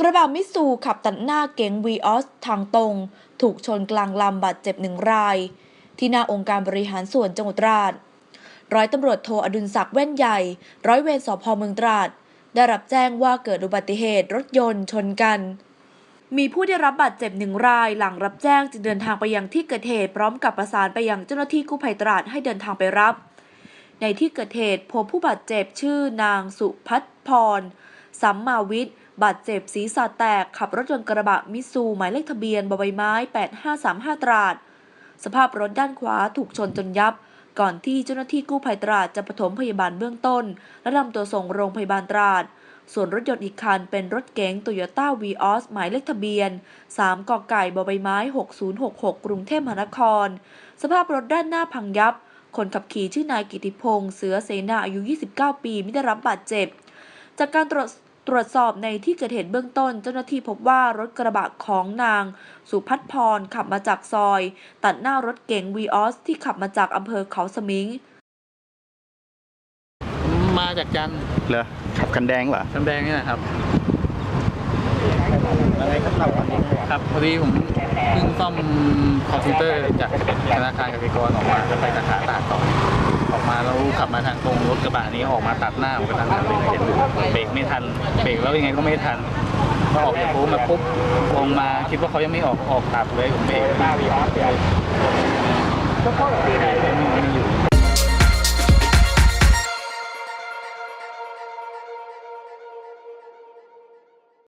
กระบะมิตซูขับตัดหน้าเก๋งวีออสทางตรง ถูกชนกลางลำบาดเจ็บหนึ่งราย ที่หน้าองค์การบริหารส่วนจังหวัดตราด ร้อยตำรวจโทอดุลศักดิ์แว่นใหญ่ ร้อยเวรสพเมืองตราด ได้รับแจ้งว่าเกิดอุบัติเหตุรถยนต์ชนกัน มีผู้ได้รับบาดเจ็บหนึ่งรายหลังรับแจ้งจึงเดินทางไปยังที่เกิดเหตุพร้อมกับประสานไปยังเจ้าหน้าที่กู้ภัยตราดให้เดินทางไปรับ ในที่เกิดเหตุพบผู้บาดเจ็บชื่อนางสุพัฒพรสัมมาวิทย์ บาดเจ็บศีรษะแตกขับรถยนต์กระบะมิซูหมายเลขทะเบียนบใบไม้ 8535 ตราด สภาพรถด้านขวาถูกชนจนยับ ก่อนที่เจ้าหน้าที่กู้ภัยตราดจะปฐมพยาบาลเบื้องต้น และนำตัวส่งโรงพยาบาลตราด ส่วนรถยนต์อีกคันเป็นรถเก๋งโตโยต้าวีออสหมายเลขทะเบียน 3กไก่บใบไม้ 6066 กรุงเทพมหานคร สภาพรถด้านหน้าพังยับ คนขับขี่ชื่อนายกิติพงษ์เสือเสนาอายุ 29 ปีไม่ได้รับบาดเจ็บจากการตรวจ ตรวจสอบในที่เกิดเหตุเบื้องต้น เจ้าหน้าที่พบว่ารถกระบะของนาง สุพัฒพรขับมาจากซอย ตัดหน้ารถเก๋งวีออสที่ขับมาจากอำเภอเขาสมิง มาจากจันทร์เหรอขับคันแดงเหรอน้ำแดงนี่นะครับ อะไรครับเราก่อนนี้ครับพอดีผมเพิ่งซ่อมคอมพิวเตอร์จากธนาคารกสิกรออกมาแล้วไปสาขาตากต่อออกมาแล้ว ขับมาทางตรงรถกระบะนี้ออกมาตัดหน้าผมกระทันหันเลยเห็นเบรกไม่ทันเบรกแล้วยังไงก็ไม่ทันพอออกจากโค้งมาปุ๊บลงมาคิดว่าเขายังไม่ออกออกตัดเลยผมเบรกไม่อยู่ไม่อยู่